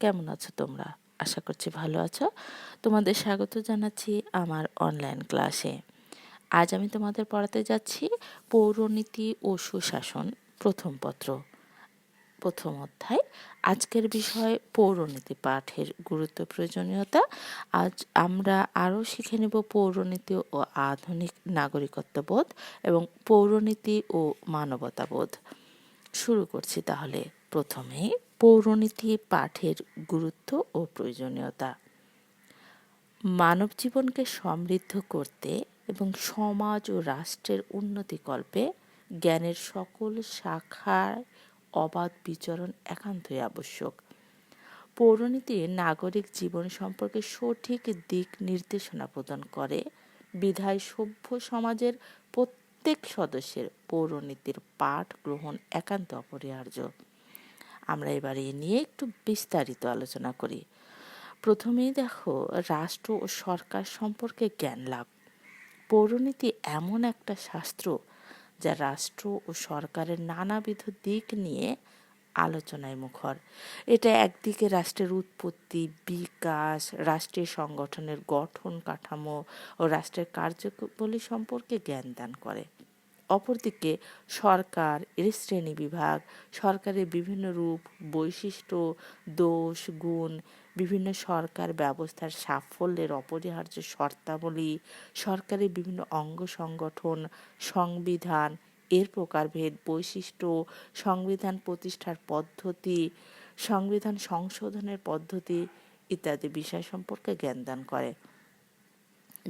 কেমন আছো তোমরা? আশা করছি ভালো আছো। তোমাদের স্বাগত জানাচ্ছি আমার অনলাইন ক্লাসে আজ আমি তোমাদের পড়াতে যাচ্ছি পৌরনীতি ও সুশাসন, প্রথম পত্র। প্রথম অধ্যায়, আজকের বিষয় পৌরনীতি পাঠের গুরুত্ব প্রয়োজনীয়তা। আজ আমরা আরও শিখে নেব পৌরনীতি ও আধুনিক নাগরিকত্ববোধ এবং পৌরনীতি ও মানবতাবোধ। শুরু করছি তাহলে প্রথমেই। পৌরনীতি, পাঠের গুরুত্ব ও প্রয়োজনীয়তা। মানব জীবনকে সমৃদ্ধ করতে এবং সমাজ ও রাষ্ট্রের উন্নতিকল্পে জ্ঞানের সকল শাখায় অবাধ বিচরণ একান্তই আবশ্যক। পৌরনীতি নাগরিক জীবন সম্পর্কে সঠিক দিক নির্দেশনা প্রদান করে। বিধায় সভ্য সমাজের প্রত্যেক সদস্যের পৌরনীতির পাঠ গ্রহণ একান্ত অপরিহার্য। আমরা এবার এ নিয়ে একটু বিস্তারিত আলোচনা করি। প্রথমেই দেখো, রাষ্ট্র ও সরকার সম্পর্কে জ্ঞান লাভ। পৌরনীতি এমন একটা শাস্ত্র যা রাষ্ট্র ও সরকারের নানাবিধ দিক নিয়ে আলোচনায় মুখর। এটা একদিকে রাষ্ট্রের উৎপত্তি, বিকাশ, রাষ্ট্রীয় সংগঠনের গঠন কাঠামো ও রাষ্ট্রের কার্যবলী সম্পর্কে জ্ঞান দান করে। অপরদিকে সরকার এর শ্রেণি বিভাগ, সরকারের বিভিন্ন রূপ, বৈশিষ্ট্য, দোষ, গুণ, বিভিন্ন সরকার ব্যবস্থার সাফল্যের অপরিহার্য শর্তাবলী, সরকারের বিভিন্ন অঙ্গ সংগঠন, সংবিধান, এর প্রকারভেদ, বৈশিষ্ট্য, সংবিধান প্রতিষ্ঠার পদ্ধতি, সংবিধান সংশোধনের পদ্ধতি ইত্যাদি বিষয় সম্পর্কে জ্ঞানদান করে।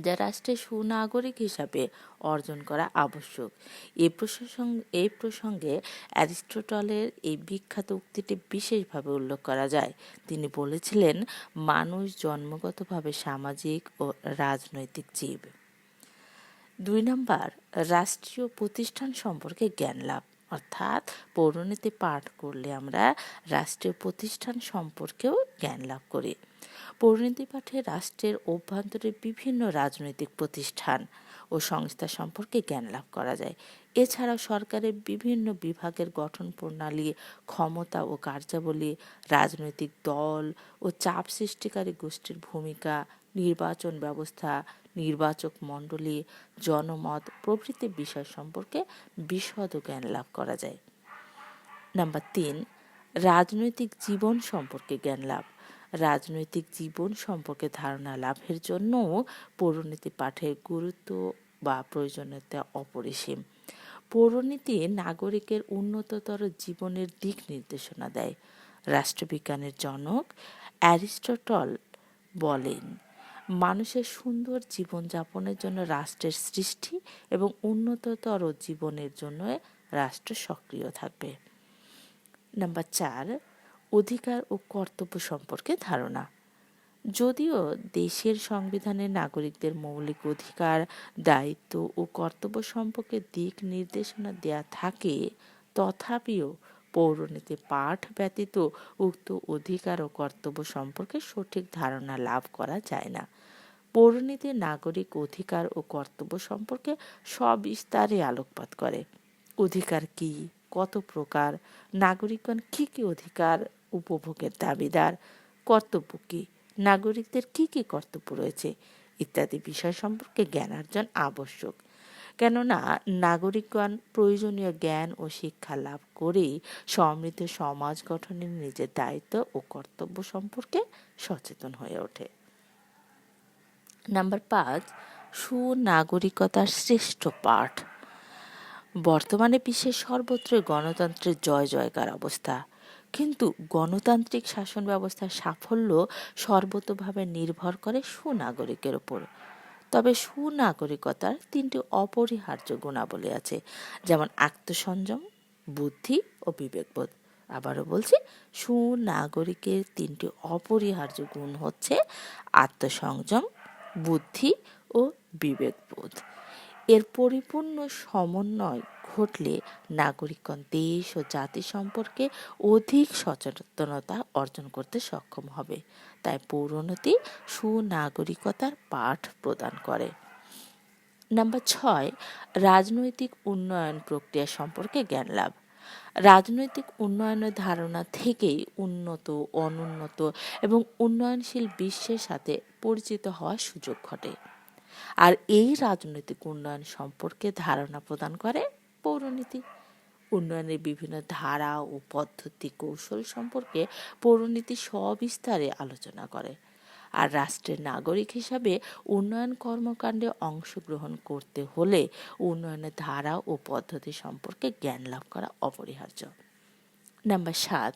যা রাষ্ট্রের সুনাগরিক হিসাবে অর্জন করা আবশ্যক। এই প্রসঙ্গ এই প্রসঙ্গে অ্যারিস্টটলের এই বিখ্যাত উক্তিটি বিশেষভাবে উল্লেখ করা যায়। তিনি বলেছিলেন, মানুষ জন্মগতভাবে সামাজিক ও রাজনৈতিক জীব। দুই নম্বর, রাষ্ট্রীয় প্রতিষ্ঠান সম্পর্কে জ্ঞান লাভ। অর্থাৎ, পৌরনীতি পাঠ করলে আমরা রাষ্ট্রীয় প্রতিষ্ঠান সম্পর্কেও জ্ঞান লাভ করি। পরিণতি পাঠে রাষ্ট্রের অভ্যন্তরে বিভিন্ন রাজনৈতিক প্রতিষ্ঠান ও সংস্থা সম্পর্কে জ্ঞান লাভ করা যায়। এছাড়াও সরকারের বিভিন্ন বিভাগের গঠন প্রণালী, ক্ষমতা ও কার্যাবলী, রাজনৈতিক দল ও চাপ সৃষ্টিকারী গোষ্ঠীর ভূমিকা, নির্বাচন ব্যবস্থা, নির্বাচক মণ্ডলী, জনমত, প্রভৃতি বিষয় সম্পর্কে বিশদ জ্ঞান লাভ করা যায়। নাম্বার তিন, রাজনৈতিক জীবন সম্পর্কে জ্ঞান লাভ। রাজনৈতিক জীবন সম্পর্কে ধারণা লাভের জন্য পৌরনীতি পাঠের গুরুত্ব বা প্রয়োজনীয়তা অপরিসীম। পৌরনীতি নাগরিকের উন্নততর জীবনের দিক নির্দেশনা দেয়। রাষ্ট্রবিজ্ঞানের জনক অ্যারিস্টটল বলেন, মানুষের সুন্দর জীবনযাপনের জন্য রাষ্ট্রের সৃষ্টি এবং উন্নততর জীবনের জন্য রাষ্ট্র সক্রিয় থাকবে। নাম্বার চার অধিকার ও কর্তব্য সম্পর্কে ধারণা। যদিও দেশের সংবিধানে নাগরিকদের মৌলিক অধিকার, দায়িত্ব ও কর্তব্য সম্পর্কে দিক নির্দেশনা দেয়া থাকে, তথাপিও পৌরনীতি পাঠ ব্যতীত উক্ত অধিকার ও কর্তব্য সম্পর্কে সঠিক ধারণা লাভ করা যায় না। পৌরনীতি নাগরিক অধিকার ও কর্তব্য সম্পর্কে সবিস্তারে আলোকপাত করে। অধিকার কি? কত প্রকার? নাগরিকগণ কী কী অধিকার উপভোগের দাবিদার, কর্তব্য কী? নাগরিকদের কী কী কর্তব্য রয়েছে? ইত্যাদি বিষয় সম্পর্কে জ্ঞানার্জন আবশ্যক। কেননা, নাগরিকগণ প্রয়োজনীয় জ্ঞান ও শিক্ষা লাভ করেই সমৃদ্ধ সমাজ গঠনের নিজের দায়িত্ব ও কর্তব্য সম্পর্কে সচেতন হয়ে ওঠে। নাম্বার পাঁচ, সুনাগরিকতার শ্রেষ্ঠ পাঠ। বর্তমানে বিশ্বের সর্বত্র গণতন্ত্রের জয় জয়কার অবস্থা। কিন্তু গণতান্ত্রিক শাসন ব্যবস্থার সাফল্য সর্বতভাবে নির্ভর করে সুনাগরিকের ওপর তবে সুনাগরিকতার তিনটি অপরিহার্য গুণাবলী আছে, যেমন আত্মসংযম, বুদ্ধি ও বিবেকবোধ। আবারও বলছি, সুনাগরিকের তিনটি অপরিহার্য গুণ হচ্ছে আত্মসংযম, বুদ্ধি ও বিবেকবোধ। এর পরিপূর্ণ সমন্বয় ঘটলে নাগরিকগণ দেশ ও জাতি সম্পর্কে অধিক সচেতনতা অর্জন করতে সক্ষম হবে। তাই পৌরনীতি সুনাগরিকতার পাঠ প্রদান করে। নাম্বার ছয়, রাজনৈতিক উন্নয়ন প্রক্রিয়া সম্পর্কে জ্ঞান লাভ। রাজনৈতিক উন্নয়নের ধারণা থেকেই উন্নত, অনুন্নত এবং উন্নয়নশীল বিশ্বের সাথে পরিচিত হওয়ার সুযোগ ঘটে। আর এই রাজনৈতিক উন্নয়ন সম্পর্কে ধারণা প্রদান করে পৌরনীতি। উন্নয়নের বিভিন্ন ধারা ও পদ্ধতি কৌশল সম্পর্কে পৌরনীতি সবিস্তারে আলোচনা করে আর রাষ্ট্রের নাগরিক হিসাবে উন্নয়ন কর্মকাণ্ডে অংশগ্রহণ করতে হলে উন্নয়নের ধারা ও পদ্ধতি সম্পর্কে জ্ঞান লাভ করা অপরিহার্য। নাম্বার সাত,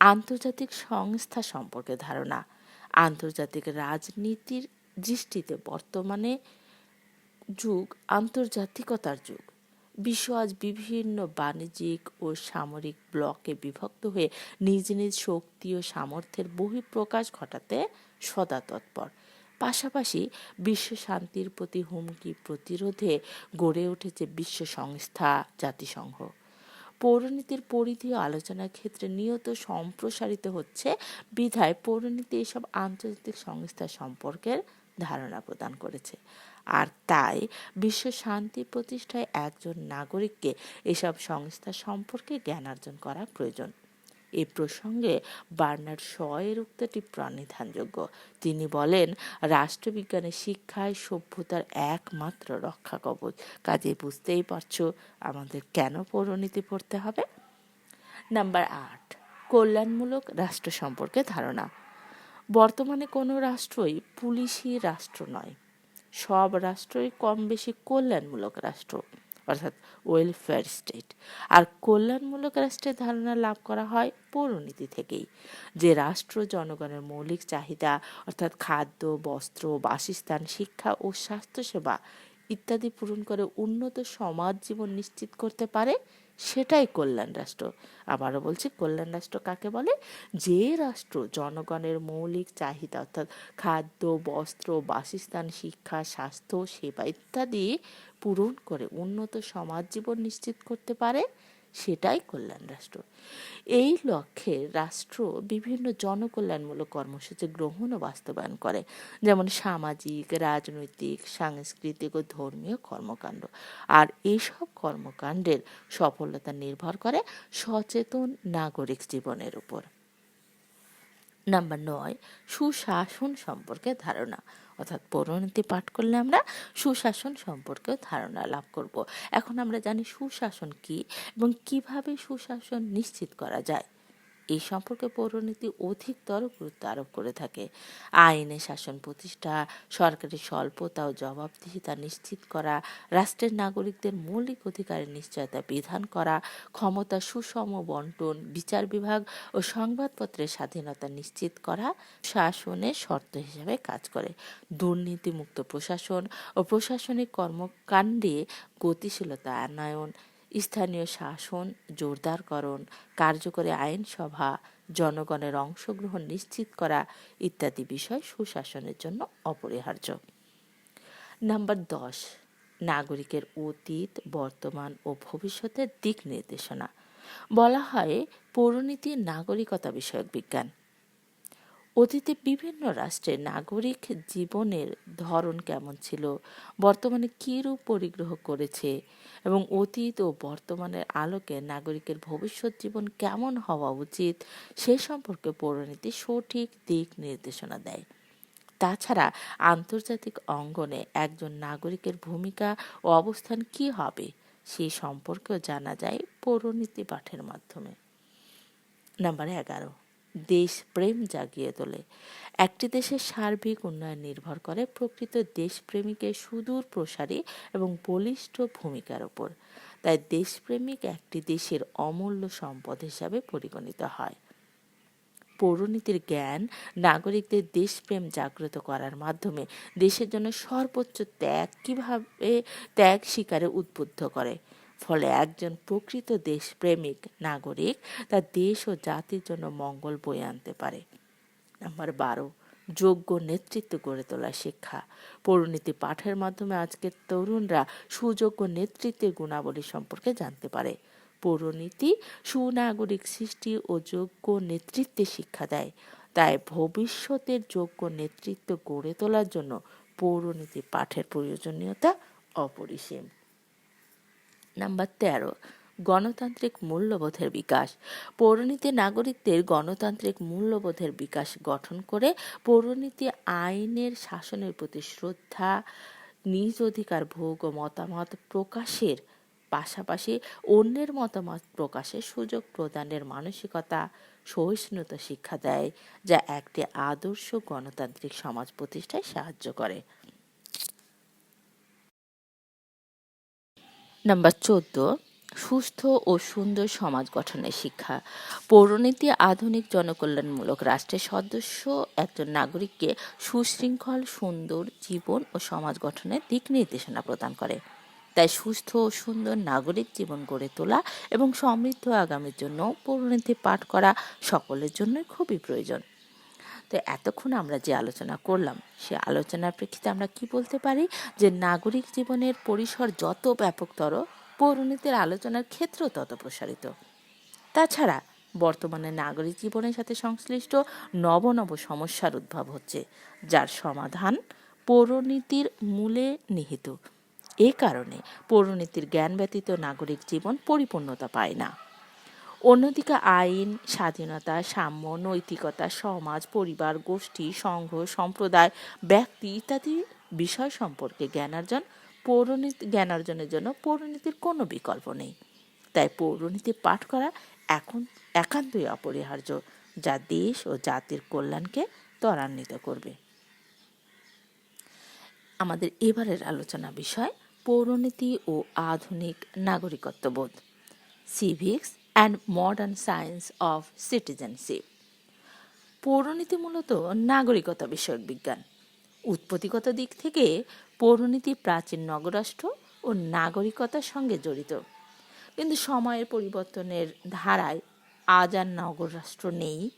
আন্তর্জাতিক সংস্থা সম্পর্কে ধারণা। আন্তর্জাতিক রাজনীতির দৃষ্টিতে বর্তমানে যুগ, আন্তর্জাতিকতার যুগ। বিশ্ব আজ বিভিন্ন বাণিজ্যিক ও সামরিক ব্লকে বিভক্ত হয়ে নিজ নিজ শক্তি ও সামর্থ্যের বহিঃপ্রকাশ ঘটাতে সদা তৎপর। পাশাপাশি বিশ্ব শান্তির প্রতি হুমকি প্রতিরোধে গড়ে উঠেছে বিশ্ব সংস্থা জাতিসংঘ। পৌরনীতির পরিধি আলোচনার ক্ষেত্রে নিয়ত সম্প্রসারিত হচ্ছে বিধায় পৌরনীতি এসব আন্তর্জাতিক সংস্থা সম্পর্কের ধারণা প্রদান করেছে। আর তাই বিশ্ব শান্তি প্রতিষ্ঠায় একজন নাগরিককে এসব সংস্থা সম্পর্কে জ্ঞান অর্জন করা প্রয়োজন। এ প্রসঙ্গে বার্নার্ড শ এর উক্তটি প্রাণিধানযোগ্য। তিনি বলেন, রাষ্ট্রবিজ্ঞানের শিক্ষায় সভ্যতার একমাত্র রক্ষা কবচ। কাজে বুঝতেই পারছ আমাদের কেন পৌরনীতি পড়তে হবে? নাম্বার আট, কল্যাণমূলক রাষ্ট্র সম্পর্কে ধারণা। বর্তমানে কোনো রাষ্ট্রই পুলিশি রাষ্ট্র নয়। সব রাষ্ট্রই কম বেশি কল্যাণমূলক রাষ্ট্র, অর্থাৎ ওয়েলফেয়ার স্টেট আর কল্যাণমূলক রাষ্ট্রের ধারণা লাভ করা হয় পৌরনীতি থেকেই। যে রাষ্ট্র জনগণের মৌলিক চাহিদা, অর্থাৎ খাদ্য, বস্ত্র, বাসস্থান, শিক্ষা ও স্বাস্থ্যসেবা ইত্যাদি পূরণ করে উন্নত সমাজ জীবন নিশ্চিত করতে পারে সেটাই কল্যাণ রাষ্ট্র। আবারও বলছি, কল্যাণ রাষ্ট্র কাকে বলে? যে রাষ্ট্র জনগণের মৌলিক চাহিদা, অর্থাৎ খাদ্য, বস্ত্র, বাসস্থান, শিক্ষা, স্বাস্থ্য, সেবা ইত্যাদি পূরণ করে উন্নত সমাজ জীবন নিশ্চিত করতে পারে। সেটাই কল্যাণ রাষ্ট্র। এই লক্ষ্যে রাষ্ট্র বিভিন্ন জনকল্যাণমূলক কর্মসূচি গ্রহণ ও বাস্তবায়ন করে, যেমন সামাজিক, রাজনৈতিক, সাংস্কৃতিক ও ধর্মীয় কর্মকাণ্ড। আর এইসব কর্মকাণ্ডের সফলতা নির্ভর করে সচেতন নাগরিক জীবনের উপর। নাম্বার নয়, সুশাসন সম্পর্কে ধারণা। অর্থাৎ পৌরনীতি পাঠ করলে আমরা সুশাসন সম্পর্কেও ধারণা লাভ করব। এখন আমরা জানি সুশাসন কি এবং কীভাবে সুশাসন নিশ্চিত করা যায়। এই সম্পর্কে পৌরনীতি অধিকতর গুরুত্ব আরোপ করে থাকে। আইনে শাসন প্রতিষ্ঠা, সরকারি স্বল্পতা ও জবাবদিহিতা নিশ্চিত করা, রাষ্ট্রের নাগরিকদের মৌলিক অধিকারের নিশ্চয়তা বিধান করা, ক্ষমতা সুষম বন্টন, বিচার বিভাগ ও সংবাদপত্রের স্বাধীনতা নিশ্চিত করা শাসনের শর্ত হিসেবে কাজ করে। দুর্নীতিমুক্ত প্রশাসন ও প্রশাসনিক কর্মকাণ্ডে গতিশীলতা আনয়ন স্থানীয় শাসন জোরদারকরণ কার্যকরী আইনসভা, জনগণের অংশগ্রহণ নিশ্চিত করা ইত্যাদি বিষয় সুশাসনের জন্য অপরিহার্য। নাম্বার দশ, নাগরিকের অতীত, বর্তমান ও ভবিষ্যতের দিক নির্দেশনা। বলা হয় পৌরনীতি নাগরিকতা বিষয়ক বিজ্ঞান। অতীতে বিভিন্ন রাষ্ট্রে নাগরিক জীবনের ধরন কেমন ছিল, বর্তমানে কীরূপ পরিগ্রহ করেছে এবং অতীত ও বর্তমানের আলোকে নাগরিকের ভবিষ্যৎ জীবন কেমন হওয়া উচিত, সে সম্পর্কে পৌরনীতি সঠিক দিক নির্দেশনা দেয়। তাছাড়া আন্তর্জাতিক অঙ্গনে একজন নাগরিকের ভূমিকা ও অবস্থান কি হবে, সে সম্পর্কেও জানা যায় পৌরনীতি পাঠের মাধ্যমে। নাম্বার এগারো দেশপ্রেম জাগিয়ে তোলে। একটি দেশের সার্বিক উন্নয়ন নির্ভর করে প্রকৃত দেশপ্রেমিকের সুদূর প্রসারী এবং বলিষ্ঠ ভূমিকার ওপর তাই দেশপ্রেমিক একটি দেশের অমূল্য সম্পদ হিসাবে পরিগণিত হয়। পৌরনীতির জ্ঞান নাগরিকদের দেশপ্রেম জাগ্রত করার মাধ্যমে দেশের জন্য সর্বোচ্চ ত্যাগ কীভাবে ত্যাগ শিকারে উদ্বুদ্ধ করে? ফলে একজন প্রকৃত দেশপ্রেমিক নাগরিক তার দেশ ও জাতির জন্য মঙ্গল বয়ে আনতে পারে। নাম্বার বারো, যোগ্য নেতৃত্ব গড়ে তোলা শিক্ষা। পরিণতি পাঠের মাধ্যমে আজকের তরুণরা সুযোগ্য নেতৃত্বের গুণাবলী সম্পর্কে জানতে পারে। পৌরনীতি সুনাগরিক সৃষ্টি ও যোগ্য নেতৃত্বে শিক্ষা দেয়। তাই ভবিষ্যতের যোগ্য নেতৃত্ব গড়ে তোলার জন্য পৌরনীতি পাঠের প্রয়োজনীয়তা অপরিসীম। নাম্বার তেরো, গণতান্ত্রিক মূল্যবোধের বিকাশ। পৌরনীতি নাগরিকদের গণতান্ত্রিক মূল্যবোধের বিকাশ গঠন করে পৌরনীতি আইনের শাসনের প্রতি শ্রদ্ধা, নিজ অধিকার, ভোগ ও মতামত প্রকাশের পাশাপাশি অন্যের মতামত প্রকাশের সুযোগ প্রদানের মানসিকতা, সহিষ্ণুতা শিক্ষা দেয়, যা একটি আদর্শ গণতান্ত্রিক সমাজ প্রতিষ্ঠায় সাহায্য করে। নাম্বার চোদ্দ, সুস্থ ও সুন্দর সমাজ গঠনের শিক্ষা। পৌরনীতি আধুনিক জনকল্যাণমূলক রাষ্ট্রের সদস্য, একজন নাগরিককে সুশৃঙ্খল, সুন্দর জীবন ও সমাজ গঠনের দিক নির্দেশনা প্রদান করে। তাই সুস্থ ও সুন্দর নাগরিক জীবন গড়ে তোলা এবং সমৃদ্ধ আগামীর জন্য পৌরনীতি পাঠ করা সকলের জন্যই খুবই প্রয়োজন। তো এতক্ষণ আমরা যে আলোচনা করলাম, সে আলোচনার প্রেক্ষিতে আমরা কি বলতে পারি? যে নাগরিক জীবনের পরিসর যত ব্যাপকতর, পৌরনীতির আলোচনার ক্ষেত্র তত প্রসারিত। তাছাড়া বর্তমানে নাগরিক জীবনের সাথে সংশ্লিষ্ট নব নব সমস্যার উদ্ভব হচ্ছে, যার সমাধান পৌরনীতির মূলে নিহিত। এ কারণে পৌরনীতির জ্ঞান ব্যতীত নাগরিক জীবন পরিপূর্ণতা পায় না। অন্যদিকে আইন, স্বাধীনতা, সাম্য, নৈতিকতা, সমাজ, পরিবার, গোষ্ঠী, সংঘ, সম্প্রদায়, ব্যক্তি ইত্যাদি বিষয় সম্পর্কে জ্ঞানার্জন, পৌরনীতি জ্ঞানার্জনের জন্য পৌরনীতির কোনো বিকল্প নেই। তাই পৌরনীতি পাঠ করা এখন একান্তই অপরিহার্য, যা দেশ ও জাতির কল্যাণকে ত্বরান্বিত করবে। আমাদের এবারের আলোচনা বিষয় পৌরনীতি ও আধুনিক নাগরিকত্ববোধ। Civics and modern science of citizenship পৌরনীতি মূলত নাগরিকতা বিষয়ক বিজ্ঞান। উৎপত্তিগত দিক থেকে পৌরনীতি প্রাচীন নগরাষ্ট্র ও নাগরিকতার সঙ্গে জড়িত। কিন্তু সময়ের পরিবর্তনের ধারায় আজ আর নগররাষ্ট্র নেই।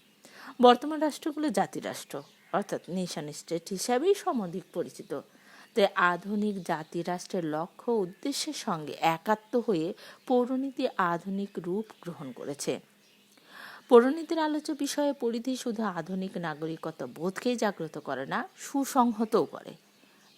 বর্তমান রাষ্ট্রগুলো জাতিরাষ্ট্র, অর্থাৎ নেশন স্টেট হিসাবেই সমধিক পরিচিত। তাই আধুনিক জাতি রাষ্ট্রের লক্ষ্য উদ্দেশ্যের সঙ্গে একাত্ম হয়ে পৌরনীতি আধুনিক রূপ গ্রহণ করেছে। পৌরনীতির আলোচ্য বিষয়ে পরিধি শুধু আধুনিক নাগরিকতা বোধকেই জাগ্রত করে না, সুসংহতও করে।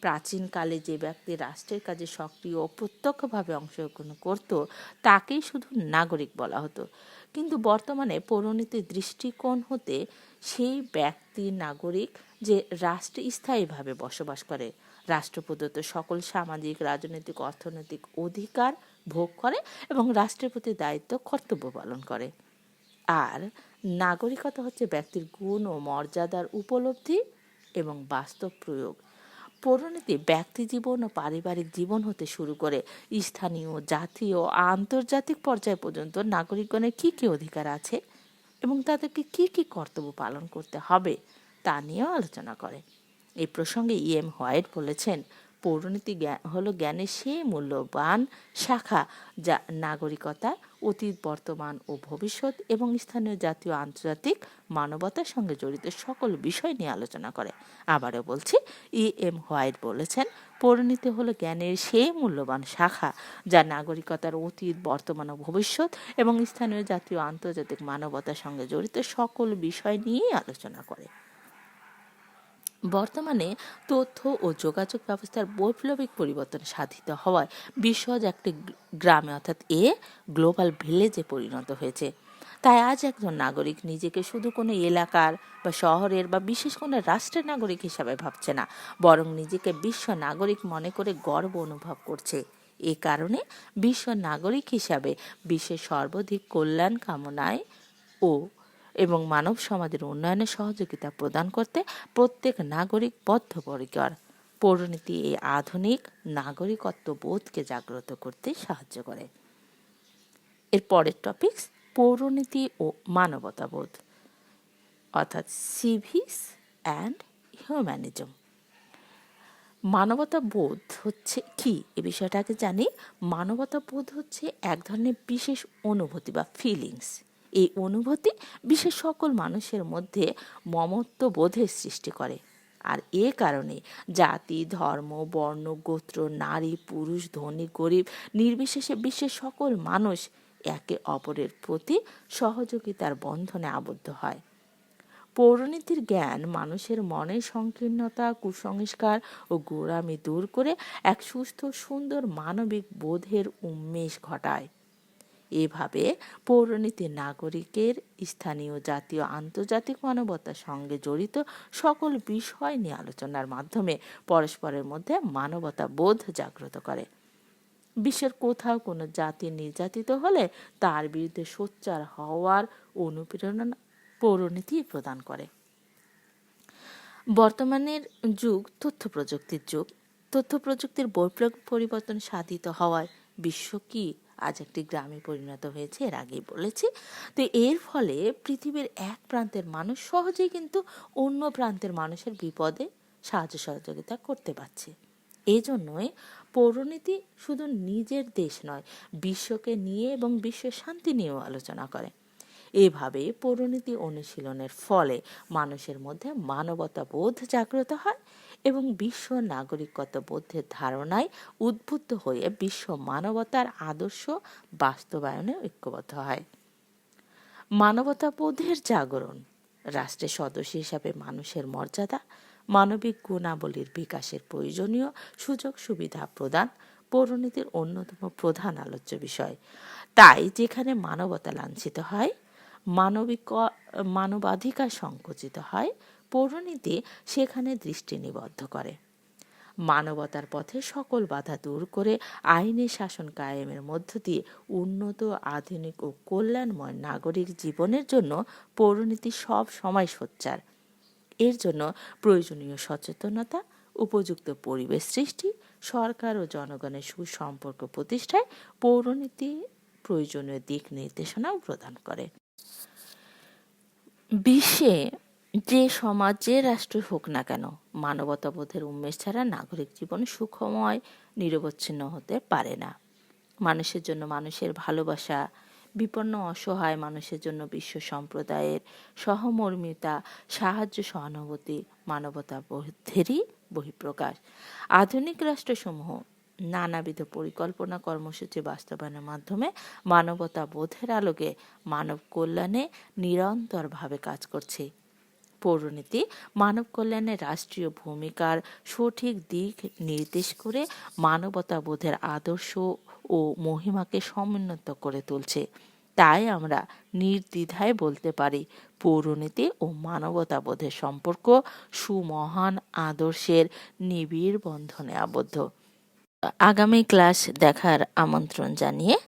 প্রাচীনকালে যে ব্যক্তি রাষ্ট্রের কাজে সক্রিয় ও প্রত্যক্ষভাবে অংশগ্রহণ করত, তাকেই শুধু নাগরিক বলা হতো। কিন্তু বর্তমানে পৌরনীতির দৃষ্টিকোণ হতে সেই ব্যক্তি নাগরিক যে রাষ্ট্রে স্থায়ীভাবে বসবাস করে। রাষ্ট্র প্রদত্ত সকল সামাজিক, রাজনৈতিক, অর্থনৈতিক অধিকার ভোগ করে এবং রাষ্ট্রের প্রতি দায়িত্ব, কর্তব্য পালন করে। আর নাগরিকতা হচ্ছে ব্যক্তির গুণ ও মর্যাদার উপলব্ধি এবং বাস্তব প্রয়োগ। পরিণতি ব্যক্তি জীবন ও পারিবারিক জীবন হতে শুরু করে স্থানীয়, জাতীয় আন্তর্জাতিক পর্যায় পর্যন্ত নাগরিকগণের কী কী অধিকার আছে এবং তাদেরকে কী কী কর্তব্য পালন করতে হবে তা নিয়েও আলোচনা করে। এই প্রসঙ্গে ইএম হোয়াইট বলেছেন, পৌরনীতি হলো জ্ঞানের সেই মূল্যবান শাখা যা নাগরিকতা, অতীত, বর্তমান ও ভবিষ্যৎ এবং স্থানীয় জাতীয় আন্তর্জাতিক মানবতার সঙ্গে জড়িত সকল বিষয় নিয়ে আলোচনা করে। আবারও বলছি ই এম হোয়াইট বলেছেন পরিণতি হলো জ্ঞানের সেই মূল্যবান শাখা যা নাগরিকতার অতীত, বর্তমান ও ভবিষ্যৎ এবং স্থানীয় জাতীয় আন্তর্জাতিক মানবতার সঙ্গে জড়িত সকল বিষয় নিয়েই আলোচনা করে। বর্তমানে তথ্য ও যোগাযোগ ব্যবস্থার বৈপ্লবিক পরিবর্তন সাধিত হওয়ায় বিশ্বজ একটি গ্রামে, অর্থাৎ এ গ্লোবাল ভিলেজে পরিণত হয়েছে। তাই আজ একজন নাগরিক নিজেকে শুধু কোনো এলাকার বা শহরের বা বিশেষ কোনো রাষ্ট্রের নাগরিক হিসাবে ভাবছে না, বরং নিজেকে বিশ্ব নাগরিক মনে করে গর্ব অনুভব করছে। এ কারণে বিশ্ব নাগরিক হিসাবে বিশ্বের সর্বাধিক কল্যাণ কামনায় ও এবং মানব সমাজের উন্নয়নে সহযোগিতা প্রদান করতে প্রত্যেক নাগরিক বদ্ধপরিকর। পৌরনীতি এই আধুনিক নাগরিকত্ব বোধকে জাগ্রত করতে সাহায্য করে। এর পরের টপিকস পৌরনীতি ও মানবতাবোধ অর্থাৎ সিভিস অ্যান্ড হিউম্যানিজম মানবতা বোধ হচ্ছে কি? এ বিষয়টাকে জানি। মানবতা বোধ হচ্ছে এক ধরনের বিশেষ অনুভূতি বা ফিলিংস এই অনুভূতি বিশেষ সকল মানুষের মধ্যে মমত্ব বোধের সৃষ্টি করে। আর এ কারণে জাতি, ধর্ম, বর্ণ, গোত্র, নারী, পুরুষ, ধনী, গরিব, নির্বিশেষে বিশ্বের সকল মানুষ একে অপরের প্রতি সহযোগিতার বন্ধনে আবদ্ধ হয়। পৌরনীতির জ্ঞান মানুষের মনের সংকীর্ণতা, কুসংস্কার ও গোড়ামি দূর করে এক সুস্থ, সুন্দর মানবিক বোধের উন্মেষ ঘটায়। এভাবে পৌরনীতি নাগরিকের স্থানীয় জাতীয় আন্তর্জাতিক মানবতার সঙ্গে জড়িত সকল বিষয় নিয়ে আলোচনার মাধ্যমে পরস্পরের মধ্যে মানবতা বোধ জাগ্রত করে। বিশ্বের কোথাও কোনো জাতি নির্যাতিত হলে তার বিরুদ্ধে সোচ্চার হওয়ার অনুপ্রেরণা পৌরনীতি প্রদান করে। বর্তমানের যুগ তথ্য প্রযুক্তির যুগ। তথ্য প্রযুক্তির বৈপ্লব পরিবর্তন সাধিত হওয়ায় বিশ্ব কি আজ একটি গ্রামে পরিণত হয়েছে, এর আগেই বলেছি। তো এর ফলে পৃথিবীর এক প্রান্তের মানুষ সহজেই কিন্তু অন্য প্রান্তের মানুষের বিপদে সাহায্য সহযোগিতা করতে পারছে। এই জন্যই পৌরনীতি শুধু নিজের দেশ নয়, বিশ্বকে নিয়ে এবং বিশ্বের শান্তি নিয়েও আলোচনা করে। এভাবে পৌরনীতি অনুশীলনের ফলে মানুষের মধ্যে মানবতা বোধ জাগ্রত হয় এবং বিশ্ব নাগরিকত্ব বোধের ধারণায় উদ্বুদ্ধ হয়ে বিশ্ব মানবতার আদর্শ বাস্তবায়নে ঐক্যবদ্ধ হয়। মানবতাবোধের জাগরণ, রাষ্ট্রের সদস্য হিসাবে মানুষের মর্যাদা, মানবিক গুণাবলীর বিকাশের প্রয়োজনীয় সুযোগ সুবিধা প্রদান পৌরনীতির অন্যতম প্রধান আলোচ্য বিষয়। তাই যেখানে মানবতা লাঞ্ছিত হয়, মানবিক, মানবাধিকার সংকুচিত হয় পৌরনীতি সেখানে দৃষ্টি নিবদ্ধ করে। মানবতার পথে সকল বাধা দূর করে আইনের শাসন কায়েমের মধ্য দিয়ে উন্নত, আধুনিক ও কল্যাণময় নাগরিক জীবনের জন্য পৌরনীতি সব সময় সোচ্চার। এর জন্য প্রয়োজনীয় সচেতনতা, উপযুক্ত পরিবেশ সৃষ্টি, সরকার ও জনগণের সুসম্পর্ক প্রতিষ্ঠায় পৌরনীতি প্রয়োজনীয় দিক নির্দেশনাও প্রদান করে। বিশ্বে যে সমাজ রাষ্ট্র হোক না কেন, মানবতাবোধের উন্মেষ ছাড়া নাগরিক জীবন সুখময়, নিরবচ্ছিন্ন হতে পারে না। মানুষের জন্য মানুষের ভালোবাসা, বিপন্ন অসহায় মানুষের জন্য বিশ্ব সম্প্রদায়ের সহমর্মিতা, সাহায্য সহানুভূতি মানবতা বোধেরই বহিঃপ্রকাশ। আধুনিক রাষ্ট্রসমূহ নানাবিধ পরিকল্পনা কর্মসূচি বাস্তবায়নের মাধ্যমে মানবতা বোধের আলোকে মানব কল্যাণে নিরন্তরভাবে কাজ করছে। পৌরনীতি, মানব কল্যাণে রাষ্ট্রীয় ভূমিকার সঠিক দিক নির্দেশ করে মানবতাবোধের আদর্শ ও মহিমাকে সমুন্নত করে তুলছে। তাই আমরা নির্দ্বিধায় বলতে পারি, পৌরনীতি ও মানবতাবোধের সম্পর্ক সুমহান আদর্শের নিবিড় বন্ধনে আবদ্ধ। আগামী ক্লাস দেখার আমন্ত্রণ জানিয়ে